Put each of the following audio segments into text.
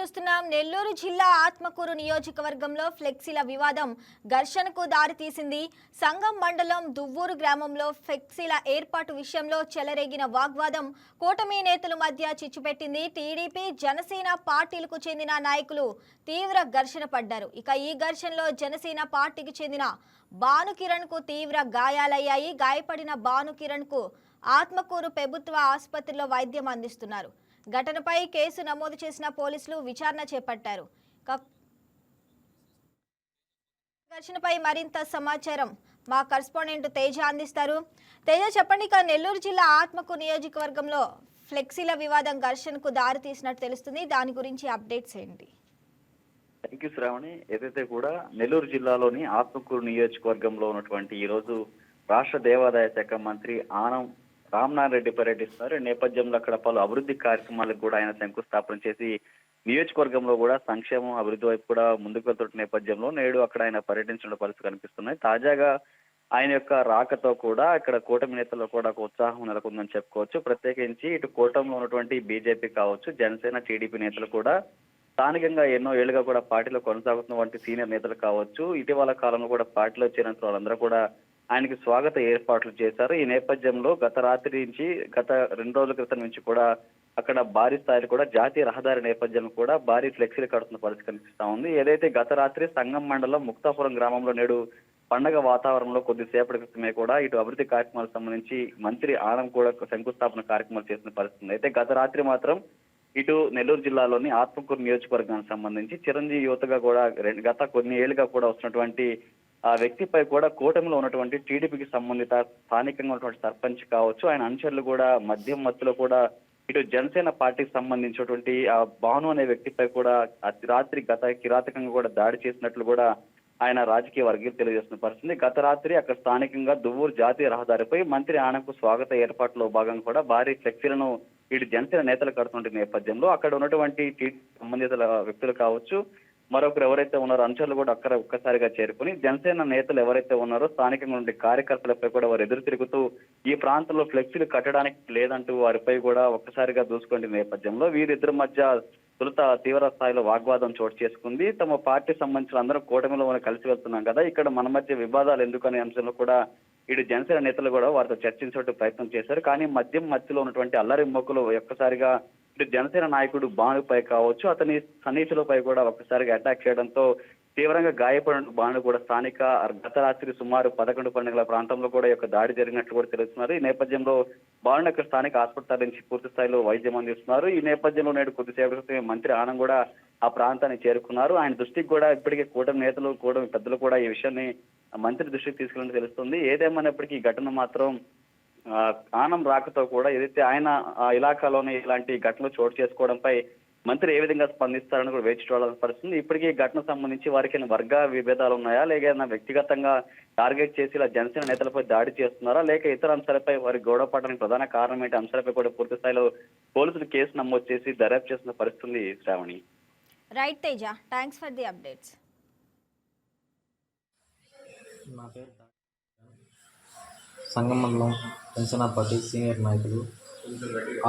చూస్తున్నాం. నెల్లూరు జిల్లా ఆత్మకూరు నియోజకవర్గంలో ఫ్లెక్సీల వివాదం ఘర్షణకు దారితీసింది. సంగం మండలం దువ్వూరు గ్రామంలో ఫ్లెక్సీల ఏర్పాటు విషయంలో చెలరేగిన వాగ్వాదం కూటమి నేతల మధ్య చిచ్చుపెట్టింది. టీడీపీ జనసేన పార్టీలకు చెందిన నాయకులు తీవ్ర ఘర్షణ పడ్డారు. ఇక ఈ ఘర్షణలో జనసేన పార్టీకి చెందిన భానుకిరణ్కు తీవ్ర గాయాలయ్యాయి. గాయపడిన భానుకిరణ్కు ఆత్మకూరు ప్రభుత్వ ఆసుపత్రిలో వైద్యం అందిస్తున్నారు. ఘటనపై కేసు నమోదు చేసిన పోలీసులు విచారణ చేపట్టారు. ఘర్షణపై మరింత సమాచారం మా కరస్పాండెంట్ తేజ అందిస్తారు. తేజ చెప్పండి ఇక నెల్లూరు జిల్లా ఆత్మకు నియోజకవర్గంలో ఫ్లెక్సీల వివాదం ఘర్షణకు దారి తీసినట్టు తెలుస్తుంది. దాని గురించి అప్డేట్స్ ఏంటి? Thank you Shravani. ఏదైతే కూడా నెల్లూరు జిల్లాలోని ఆత్మకూరు నియోజకవర్గంలో ఉన్నటువంటి ఈ రోజు రాష్ట్ర దేవాదాయ శాఖ మంత్రి ఆనం రామనారాయణ రెడ్డి పర్యటిస్తున్నారు. నేపథ్యంలో అక్కడ పలు అభివృద్ధి కార్యక్రమాలకు కూడా ఆయన శంకుస్థాపన చేసి నియోజకవర్గంలో కూడా సంక్షేమం అభివృద్ధి వైపు కూడా ముందుకు వెళ్తున్న నేపథ్యంలో నేడు అక్కడ ఆయన పర్యటించిన పరిస్థితి కనిపిస్తున్నాయి. తాజాగా ఆయన యొక్క రాకతో కూడా ఇక్కడ కూటమి నేతల్లో కూడా ఒక ఉత్సాహం నెలకొందని చెప్పుకోవచ్చు. ప్రత్యేకించి ఇటు కూటమిలో ఉన్నటువంటి బీజేపీ కావచ్చు జనసేన టీడీపీ నేతలు కూడా స్థానికంగా ఎన్నో ఏళ్ళుగా కూడా పార్టీలో కొనసాగుతున్న వంటి సీనియర్ నేతలు కావచ్చు ఇటీవల కాలంలో కూడా పార్టీలో చేరిన వాళ్ళందరూ కూడా ఆయనకి స్వాగత ఏర్పాట్లు చేశారు ఈ నేపథ్యంలో గత రాత్రి నుంచి గత రెండు రోజుల క్రితం నుంచి కూడా అక్కడ భారీ స్థాయిలో కూడా జాతీయ రహదారి నేపథ్యంలో కూడా భారీ ఫ్లెక్సీలు కడుతున్న పరిస్థితి కనిపిస్తా ఉంది ఏదైతే గత రాత్రి సంగం మండలం ముక్తాపురం గ్రామంలో నేడు పండగ వాతావరణంలో కొద్దిసేపటి క్రితమే కూడా ఇటు అభివృద్ధి కార్యక్రమాలకు సంబంధించి మంత్రి ఆనం కూడా శంకుస్థాపన కార్యక్రమాలు చేసిన పరిస్థితి ఉంది. అయితే గత రాత్రి మాత్రం ఇటు నెల్లూరు జిల్లాలోని ఆత్మకూరు నియోజకవర్గానికి సంబంధించి చిరంజీవి యువతగా కూడా రెండు- గత కొన్ని ఏళ్ళుగా కూడా వస్తున్నటువంటి ఆ వ్యక్తిపై కూడా కూటమిలో ఉన్నటువంటి టీడీపీకి సంబంధిత స్థానికంగా ఉన్నటువంటి సర్పంచ్ కావచ్చు ఆయన అనుచరులు కూడా మద్యం మత్తులో కూడా ఇటు జనసేన పార్టీకి సంబంధించినటువంటి ఆ భాను అనే వ్యక్తిపై కూడా అతి రాత్రి గత కిరాతకంగా కూడా దాడి చేసినట్లు కూడా ఆయన రాజకీయ వర్గీయులు తెలియజేస్తున్న పరిస్థితి. గత రాత్రి అక్కడ స్థానికంగా దువ్వూరు జాతీయ రహదారిపై మంత్రి ఆనకు స్వాగత ఏర్పాట్లో భాగంగా కూడా భారీ ఫ్లెక్సీలను ఇటు జనసేన నేతలు కడుతున్న నేపథ్యంలో అక్కడ ఉన్నటువంటి సంబంధిత వ్యక్తులు కావచ్చు మరొకరు ఎవరైతే ఉన్నారో అనుచరులు కూడా అక్కడ ఒక్కసారిగా చేరుకుని జనసేన నేతలు ఎవరైతే ఉన్నారో స్థానికంగా ఉండే కార్యకర్తలపై కూడా వారు ఎదురు తిరుగుతూ ఈ ప్రాంతంలో ఫ్లెక్సీలు కట్టడానికి లేదంటూ వారిపై కూడా ఒక్కసారిగా దూసుకునే నేపథ్యంలో వీరిద్దరి మధ్య తొలుత తీవ్ర స్థాయిలో వాగ్వాదం చోటు చేసుకుంది. తమ పార్టీ సంబంధించిన అందరం కూటమిలో మనం కలిసి వెళ్తున్నాం కదా. ఇక్కడ మన మధ్య వివాదాలు ఎందుకనే అంశంలో కూడా ఇటు జనసేన నేతలు కూడా వారితో చర్చించే ప్రయత్నం చేశారు. కానీ మద్యం మధ్యలో ఉన్నటువంటి అల్లరి మొక్కలు ఒక్కసారిగా జనసేన నాయకుడు బాణుపై కావచ్చు అతని సన్నిహితులపై కూడా ఒక్కసారిగా అటాక్ చేయడంతో తీవ్రంగా గాయపడిన బాణు కూడా స్థానిక గత రాత్రి సుమారు పదకొండు పండుగల ప్రాంతంలో కూడా యొక్క దాడి జరిగినట్లు కూడా తెలుస్తున్నారు. ఈ నేపథ్యంలో బాణు యొక్క స్థానిక ఆసుపత్రి నుంచి పూర్తి స్థాయిలో వైద్యం అందిస్తున్నారు. ఈ నేపథ్యంలో నేడు కొద్దిసేపటి క్రితమే మంత్రి ఆనంద్ కూడా ఆ ప్రాంతానికి చేరుకున్నారు. ఆయన దృష్టికి కూడా ఇప్పటికే కూటమి నేతలు కూటమి పెద్దలు కూడా ఈ విషయాన్ని మంత్రి దృష్టికి తీసుకెళ్ళినట్టు తెలుస్తుంది. ఏదేమైనప్పటికీ ఈ ఘటన మాత్రం ఆనం రాకతో కూడా ఏదైతే ఆయన ఆ ఇలాకాలోనే ఇలాంటి ఘటనలు చోటు చేసుకోవడంపై మంత్రి ఏ విధంగా స్పందిస్తారని కూడా వేచి చూడాల్సిన పరిస్థితుంది. ఇప్పటికీ ఘటన సంబంధించి వారికి వర్గ విభేదాలు ఉన్నాయా? లేక వ్యక్తిగతంగా టార్గెట్ చేసి ఇలా జనసేన నేతలపై దాడి చేస్తున్నారా? లేక ఇతర అంశాలపై వారి గొడవ పడడానికి ప్రధాన కారణం ఏంటి? అంశాలపై కూడా పూర్తి స్థాయిలో పోలీసులు కేసు నమోదు చేసి దర్యాప్తు చేస్తున్న పరిస్థితి ఉంది Shravani. Right Teja. Thanks for the updates నా పేరు పార్టీ సీనియర్ నాయకులు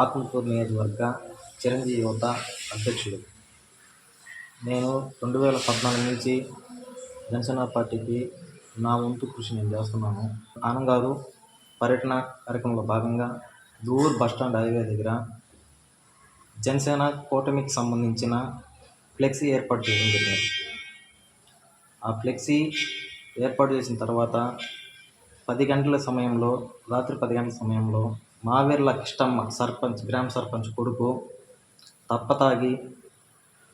ఆత్మకూరు నియోజకవర్గ చిరంజీవి యువత అధ్యక్షుడు. నేను రెండు వేల పద్నాలుగు నుంచి జనసేన పార్టీకి నా వంతు కృషి నేను చేస్తున్నాను. ఆనంద్ గారు పర్యటన కార్యక్రమంలో భాగంగా దూర్ బస్టాండ్ హైవే దగ్గర జనసేన కూటమికి సంబంధించిన ఫ్లెక్సీ ఏర్పాటు చేయడం జరిగింది. ఆ ఫ్లెక్సీ ఏర్పాటు చేసిన తర్వాత పది గంటల సమయంలో రాత్రి పది గంటల సమయంలో మావేర్ల కిష్టమ్మ సర్పంచ్ గ్రామ సర్పంచ్ కొడుకు తప్పతాగి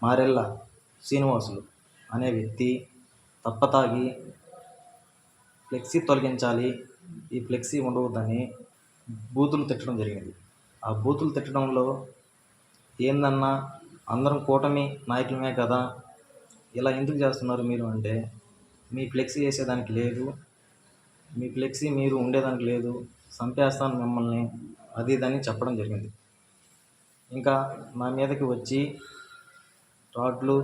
మారెళ్ళ శ్రీనివాసులు అనే వ్యక్తి తప్పతాగి ఫ్లెక్సీ తొలగించాలి. ఈ ఫ్లెక్సీ ఉండవద్దని బూతులు తిట్టడం జరిగింది. ఆ బూతులు తిట్టడంలో ఏందన్నా అందరం కూటమి నాయకులమే కదా? ఇలా ఎందుకు చేస్తున్నారు మీరు అంటే మీ ఫ్లెక్సీ వేసేదానికి లేదు. మీ ఫ్లెక్సీ మీరు ఉండేదానికి లేదు చంపేస్తాను మిమ్మల్ని అది ఇదని చెప్పడం జరిగింది. ఇంకా నా మీదకి వచ్చి రాడ్లు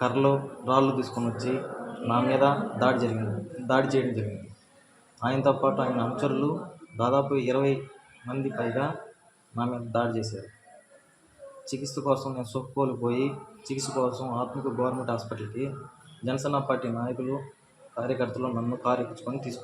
కర్రలు రాళ్ళు తీసుకొని వచ్చి నా మీద దాడి జరిగింది దాడి చేయడం జరిగింది. ఆయనతో పాటు ఆయన అనుచరులు దాదాపు ఇరవై మంది పైగా నా మీద దాడి చేశారు. చికిత్స కోసం నేను సొప్పుకోలిపోయి చికిత్స కోసం ఆత్మిక గవర్నమెంట్ హాస్పిటల్కి జనసేన పార్టీ నాయకులు కార్యకర్తలు నన్ను కారు ఎక్కించుకొని తీసుకు